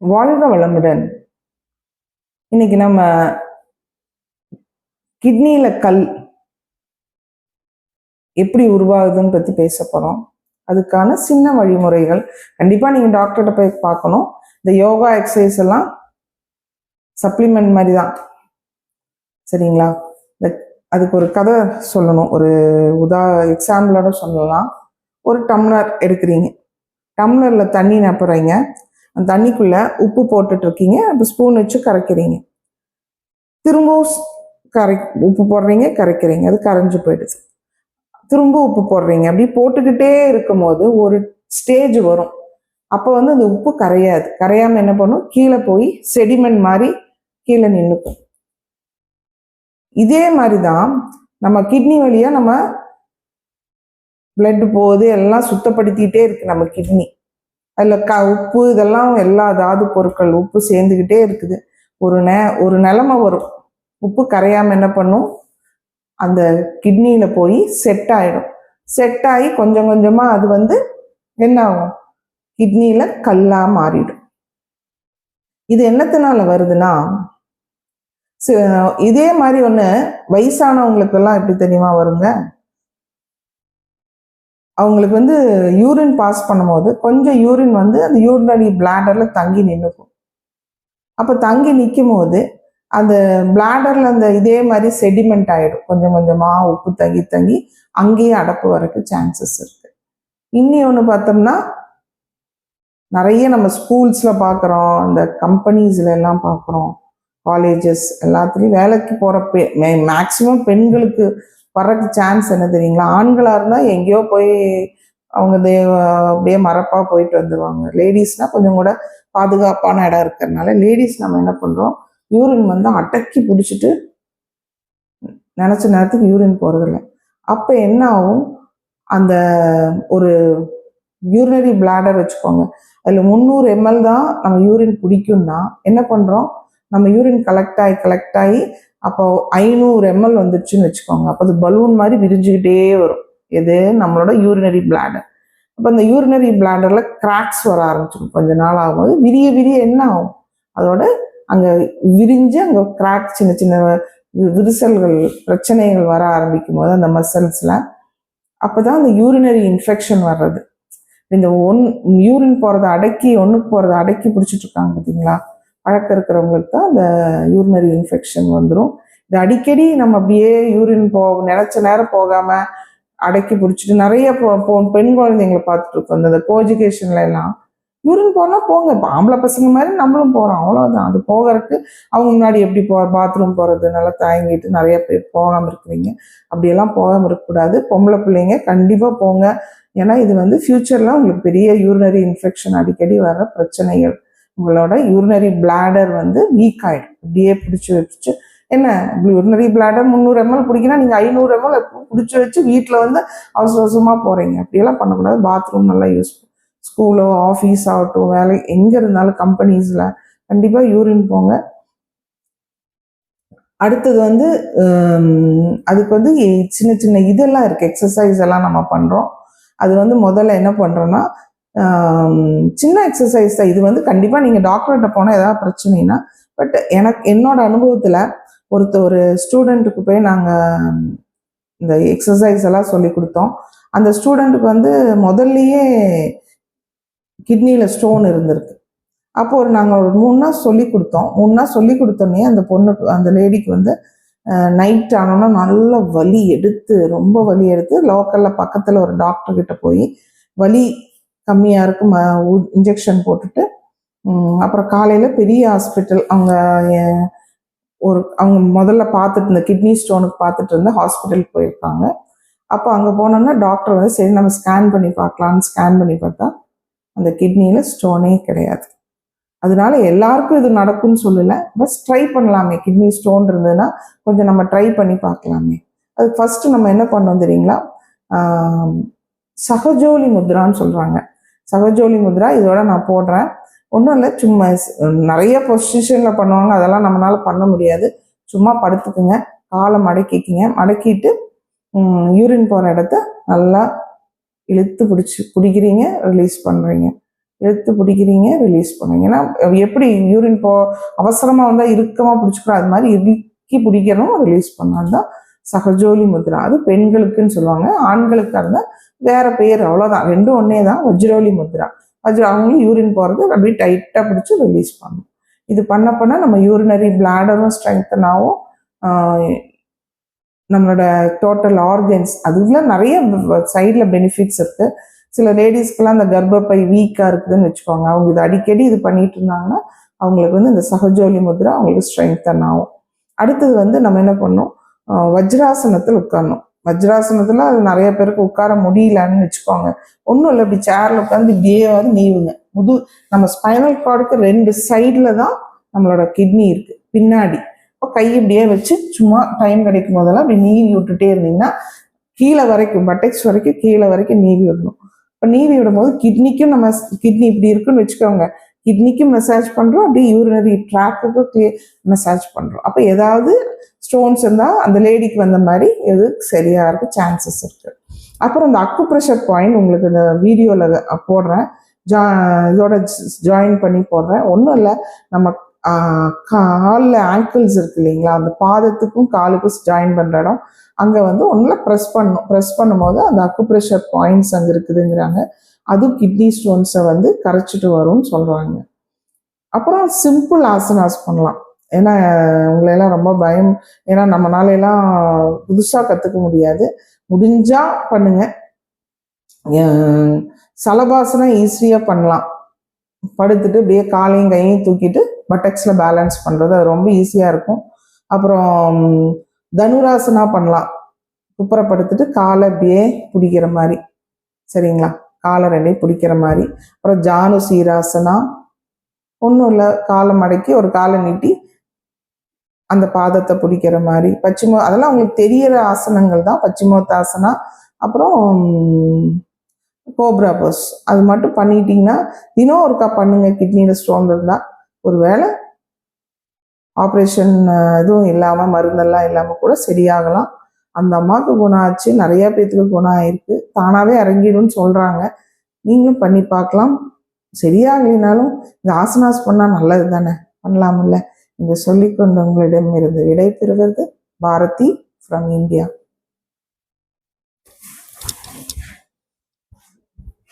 வாழ்க வளமுடன். இன்னைக்கு நம்ம கிட்னியில கல் எப்படி உருவாகுதுன்னு பத்தி பேச போறோம். அதுக்கான சின்ன வழிமுறைகள் கண்டிப்பா நீங்க டாக்டர்கிட்ட போய் பார்க்கணும். இந்த யோகா எக்ஸசைஸ் எல்லாம் சப்ளிமெண்ட் மாதிரி தான் சரிங்களா? இந்த அதுக்கு ஒரு கதை சொல்லணும். ஒரு உதா எக்ஸாம்பிளோட சொல்லலாம். ஒரு டம்ளர் எடுக்கிறீங்க. டம்ளரில் தண்ணி நப்புறீங்க தண்ணிக்குள்ளே உப்பு போட்டுட்ருக்கீங்க. அப்போ ஸ்பூன் வச்சு கரைக்கிறீங்க. திரும்பவும் ஸ்- கரை உப்பு போடுறீங்க கரைக்கிறீங்க. அது கரைஞ்சு போயிடுது திரும்ப உப்பு போடுறீங்க. அப்படி போட்டுக்கிட்டே இருக்கும்போது ஒரு ஸ்டேஜ் வரும். அப்போ வந்து அந்த உப்பு கரையாது. கரையாமல் என்ன பண்ணும்? கீழே போய் செடிமெண்ட் மாதிரி கீழே நின்றுக்கும் இதே மாதிரி தான் நம்ம கிட்னி வழியாக நம்ம பிளட் போகுது எல்லாம் சுத்தப்படுத்திக்கிட்டே இருக்கு நம்ம கிட்னி அதில் க உப்பு இதெல்லாம் எல்லா தாது பொருட்கள் உப்பு சேர்ந்துக்கிட்டே இருக்குது. ஒரு நே ஒரு நிலமை வரும். உப்பு கரையாமல் என்ன பண்ணும்? அந்த கிட்னியில் போய் செட் ஆகிடும் செட் ஆகி கொஞ்சம் கொஞ்சமாக அது வந்து என்ன ஆகும் கிட்னியில் கல்லா மாறிடும். இது என்னத்தினால வருதுன்னா இதே மாதிரி ஒன்று வயசானவங்களுக்கு எல்லாம் எப்படி தெரியுமா வருங்க? அவங்களுக்கு வந்து யூரின் பாஸ் பண்ணும்போது கொஞ்சம் யூரின் வந்து அந்த யூரினரி பிளாடரில் தங்கி நின்றுக்கும் அப்போ தங்கி நிற்கும் போது அந்த பிளாடரில் அந்த இதே மாதிரி செடிமெண்ட் ஆகிடும் கொஞ்சம் கொஞ்சமாக உப்பு தங்கி தங்கி அங்கேயே அடப்பு வரக்கு சான்சஸ் இருக்குது இன்னி ஒன்று பார்த்தோம்னா நிறைய நம்ம ஸ்கூல்ஸில் பார்க்குறோம். இந்த கம்பெனிஸில் எல்லாம் பார்க்குறோம். காலேஜஸ் எல்லாத்துலேயும் வேலைக்கு போகிற பெ மேக்சிமம் பெண்களுக்கு வர்றதுக்கு சான்ஸ் என்ன தெரியுங்களா? ஆண்களாக இருந்தால் எங்கேயோ போய் அவங்க தே அப்படியே மரப்பா போயிட்டு வந்துடுவாங்க லேடிஸ்னால் கொஞ்சம் கூட பாதுகாப்பான இடம் இருக்கிறதுனால லேடிஸ் நம்ம என்ன பண்ணுறோம் யூரின் வந்து அடக்கி பிடிச்சிட்டு நினச்ச நேரத்துக்கு யூரின் போகிறதில்ல அப்போ என்ன ஆகும்? அந்த ஒரு யூரினரி பிளாடர் வச்சுக்கோங்க. அதில் முந்நூறு எம்எல் தான் நம்ம யூரின் பிடிக்கும்னா என்ன பண்ணுறோம் நம்ம யூரின் கலெக்ட் ஆகி கலெக்ட் ஆகி அப்போ ஐநூறு எம்எல் வந்துருச்சுன்னு வச்சுக்கோங்க. அப்போ அது பலூன் மாதிரி விரிஞ்சுக்கிட்டே வரும். எது? நம்மளோட யூரினரி பிளாடர் அப்போ அந்த யூரினரி பிளாடர்ல கிராக்ஸ் வர ஆரம்பிச்சிடும் கொஞ்ச நாள் ஆகும்போது விரிய விரிய என்ன ஆகும்? அதோட அங்கே விரிஞ்சு அங்கே கிராக் சின்ன சின்ன வி- விரிசல்கள் பிரச்சனைகள் வர ஆரம்பிக்கும் போது அந்த மசில்ஸில் அப்போ தான் அந்த யூரினரி இன்ஃபெக்ஷன் வர்றது. இந்த ஒன் யூரின் போகிறத அடக்கி ஒன்றுக்கு போகிறத அடக்கி பிடிச்சிட்டு இருக்காங்க பார்த்தீங்களா பழக்கம் இருக்கிறவங்களுக்கு தான் அந்த யூரினரி இன்ஃபெக்ஷன் வந்துடும் இது அடிக்கடி நம்ம அப்படியே யூரின் போ நினைச்ச நேரம் போகாம அடக்கி பிடிச்சிட்டு நிறைய போ பெண் குழந்தைங்களை பார்த்துட்டு இருக்கோம். இந்த கோஜுகேஷன்ல எல்லாம். யூரின் போனால் போங்க. இப்போ ஆம்பளை பசங்க மாதிரி நம்மளும் போகிறோம் அவ்வளோதான் அது போகிறதுக்கு அவங்க முன்னாடி எப்படி போ பாத்ரூம் போகிறது நல்லா தயங்கிட்டு நிறைய பேர் போகாமல் இருக்கிறீங்க. அப்படியெல்லாம் போகாமல் இருக்கக்கூடாது. பொம்பளை பிள்ளைங்க கண்டிப்பாக போங்க. ஏன்னா இது வந்து ஃபியூச்சர்ல உங்களுக்கு பெரிய யூரினரி இன்ஃபெக்ஷன் அடிக்கடி வர பிரச்சனைகள். உங்களோட யூரினரி பிளாடர் வந்து வீக் ஆகிடும் அப்படியே பிடிச்சி வச்சு என்ன யூரினரி பிளாடர் முந்நூறு எம்எல் பிடிக்கினா நீங்கள் ஐநூறு எம்எல் பிடிச்சி வச்சு வீட்டில் வந்து அவசர அவசரமாக போகிறீங்க அப்படியெல்லாம் பண்ணக்கூடாது. பாத்ரூம் நல்லா யூஸ் ஸ்கூலோ ஆஃபீஸ் ஆகட்டும் வேலை எங்கே இருந்தாலும் கம்பெனிஸில் கண்டிப்பாக யூரின் போங்க. அடுத்தது வந்து அதுக்கு வந்து சின்ன சின்ன இதெல்லாம் இருக்குது எக்ஸசைஸ் எல்லாம் நம்ம பண்ணுறோம் அது வந்து முதல்ல என்ன பண்ணுறோன்னா சின்ன எக்ஸசைஸ் தான் இது வந்து கண்டிப்பாக நீங்கள் டாக்டர்கிட்ட போனால் ஏதாவது பிரச்சனைனா பட் எனக்கு என்னோட அனுபவத்தில் ஒருத்த ஒரு ஸ்டூடெண்ட்டுக்கு போய் நாங்கள் இந்த எக்ஸசைஸ் எல்லாம் சொல்லி கொடுத்தோம். அந்த ஸ்டூடெண்ட்டுக்கு வந்து முதல்லையே கிட்னியில் ஸ்டோன் இருந்திருக்கு. அப்போ ஒரு நாங்கள் ஒரு மூணு நாள் சொல்லி கொடுத்தோம். மூணு நாள் சொல்லி கொடுத்தோன்னே அந்த பொண்ணுக்கு அந்த லேடிக்கு வந்து நைட் ஆனோன்னா நல்ல வலி எடுத்து ரொம்ப வலி எடுத்து லோக்கலில் பக்கத்தில் ஒரு டாக்டர்கிட்ட போய் வலி கம்மியாக இருக்கும். இன்ஜெக்ஷன் போட்டுட்டு அப்புறம் காலையில் பெரிய ஹாஸ்பிட்டல் அவங்க ஒரு அவங்க முதல்ல பார்த்துட்டு இருந்த கிட்னி ஸ்டோனுக்கு பார்த்துட்டு இருந்த ஹாஸ்பிட்டலுக்கு போயிருக்காங்க. அப்போ அங்கே போனோன்னா டாக்டர் வந்து சரி நம்ம ஸ்கேன் பண்ணி பார்க்கலான்னு ஸ்கேன் பண்ணி பார்த்தா அந்த கிட்னியில் ஸ்டோனே கிடையாது. அதனால எல்லாருக்கும் இது நடக்கும்னு சொல்லலை. பஸ் ட்ரை பண்ணலாமே. கிட்னி ஸ்டோன் இருந்ததுன்னா கொஞ்சம் நம்ம ட்ரை பண்ணி பார்க்கலாமே. அது ஃபஸ்ட்டு நம்ம என்ன பண்ணோம் தெரியுங்களா? சகஜோலி முத்ரான்னு சொல்கிறாங்க சகஜோலி முத்ரா இதோட நான் போடுறேன். ஒன்றும் இல்லை சும்மா நிறைய பொசிஷனில் பண்ணுவாங்க அதெல்லாம் நம்மளால பண்ண முடியாது. சும்மா படுத்துக்குங்க காலை மடக்கிக்கிங்க. மடக்கிட்டு யூரின் போகிற இடத்த நல்லா இழுத்து பிடிச்சி பிடிக்கிறீங்க ரிலீஸ் பண்ணுறீங்க இழுத்து பிடிக்கிறீங்க ரிலீஸ் பண்ணுறீங்க ஏன்னா எப்படி யூரின் போ அவசரமாக வந்தால் இறுக்கமாக பிடிச்சிக்கிறோம் அது மாதிரி இறுக்கி பிடிக்கணும் ரிலீஸ் பண்ணால் தான் சகஜோலி முத்ரா அது பெண்களுக்குன்னு சொல்லுவாங்க. ஆண்களுக்காக இருந்தால் வேற பேர் அவ்வளோதான் ரெண்டும் ஒன்றே தான் வஜ்ரோலி முத்ரா வஜ்ர அவங்களும் யூரின் போகிறது அப்படியே டைட்டாக பிடிச்சி ரிலீஸ் பண்ணும். இது பண்ண பண்ண நம்ம யூரினரி பிளாடரும் ஸ்ட்ரெங்தன் ஆகும். நம்மளோட டோட்டல் ஆர்கன்ஸ் அதுல நிறைய சைடில் பெனிஃபிட்ஸ் இருக்குது சில லேடிஸ்க்கெல்லாம் அந்த கர்ப்பப்பை வீக்காக இருக்குதுன்னு வச்சுக்கோங்க. அவங்க இது அடிக்கடி இது பண்ணிட்டு இருந்தாங்கன்னா அவங்களுக்கு வந்து இந்த சகஜோலி முத்ரா அவங்களுக்கு ஸ்ட்ரெங்தன் ஆகும். அடுத்தது வந்து நம்ம என்ன பண்ணோம் வஜ்ராசனத்தில் உட்காரணும். வஜ்ராசனத்தில் அது நிறைய பேருக்கு உட்கார முடியலன்னு வச்சுக்கோங்க. ஒன்றும் இல்லை இப்படி சேரில் உட்காந்து இப்படியே வந்து நீவுங்க. முது நம்ம ஸ்பைனல் கார்டுக்கு ரெண்டு சைடில் தான் நம்மளோட கிட்னி இருக்குது பின்னாடி. இப்போ கை இப்படியே வச்சு சும்மா டைம் கிடைக்கும் போதெல்லாம் அப்படி நீவி விட்டுட்டே இருந்தீங்கன்னா கீழே வரைக்கும் பட்டெக்ஸ் வரைக்கும் கீழே வரைக்கும் நீவி விடணும். இப்போ நீவி விடும்போது கிட்னிக்கும் நம்ம கிட்னி இப்படி இருக்குன்னு வச்சுக்கோங்க. கிட்னிக்கும் மசாஜ் பண்ணுறோம் அப்படியே யூரினரி ட்ராக்குக்கும் மசாஜ் பண்ணுறோம் அப்போ ஏதாவது ஸ்டோன்ஸ் இருந்தால் அந்த லேடிக்கு வந்த மாதிரி இது சரியாக இருக்க சான்சஸ் இருக்குது அப்புறம் இந்த அக்கு ப்ரெஷர் பாயிண்ட் உங்களுக்கு இந்த வீடியோவில் போடுறேன். ஜா இதோட ஜாயின் பண்ணி போடுறேன். ஒன்றும் இல்லை. நம்ம காலில் ஆங்கிள்ஸ் இருக்கு இல்லைங்களா? அந்த பாதத்துக்கும் காலுக்கும் ஜாயின் பண்ணுற இடம். அங்கே வந்து ஒன்றில் ப்ரெஸ் பண்ணும் ப்ரெஸ் பண்ணும்போது அந்த அக்கு ப்ரெஷர் பாயிண்ட்ஸ் அங்கே இருக்குதுங்கிறாங்க. அதுவும் கிட்னி ஸ்டோன்ஸை வந்து கரைச்சிட்டு வரும்னு சொல்கிறாங்க அப்புறம் சிம்பிள் ஆசனாஸ் பண்ணலாம். ஏன்னா உங்களையெல்லாம் ரொம்ப பயம். ஏன்னா நம்மளால எல்லாம் புதுசாக கற்றுக்க முடியாது முடிஞ்சால் பண்ணுங்கள் சலபாசனம் ஈஸியாக பண்ணலாம். படுத்துட்டு அப்படியே காலையும் கையும் தூக்கிட்டு பட்டக்ஸில் பேலன்ஸ் பண்ணுறது அது ரொம்ப ஈஸியாக இருக்கும். அப்புறம் தனுராசனா பண்ணலாம். குப்புறப்படுத்துட்டு காலை அப்படியே பிடிக்கிற மாதிரி. சரிங்களா? காலை பிடிக்கிற மாதிரி. அப்புறம் ஜானு சீராசனா. ஒன்றும் இல்லை காலை மடக்கி ஒரு காலை நீட்டி அந்த பாதத்தை பிடிக்கிற மாதிரி. பச்சிமோ அதெல்லாம் அவங்களுக்கு தெரியிற ஆசனங்கள் தான். பச்சிமோத்தாசனா. அப்புறம் கோப்ரா போஸ். அது மட்டும் பண்ணிட்டீங்கன்னா தினம் ஒருக்கா பண்ணுங்க. கிட்னியில் ஸ்டோன் இருந்தால் ஒருவேளை ஆப்ரேஷன் எதுவும் இல்லாமல் மருந்தெல்லாம் இல்லாமல் கூட சரியாகலாம். அந்த அம்மாவுக்கு குணம் ஆச்சு நிறைய பேத்துக்கு குணம் ஆயிருக்கு. தானாகவே இறங்கிடும்னு சொல்கிறாங்க நீங்களும் பண்ணி பார்க்கலாம். சரியாகலினாலும் இந்த ஆசனாஸ் பண்ணால் நல்லது தானே பண்ணலாம்ல. இங்கே சொல்லிக்கொண்டு உங்களிடம் இருந்து விடை பெறுவது பாரதி ஃப்ரம் இந்தியா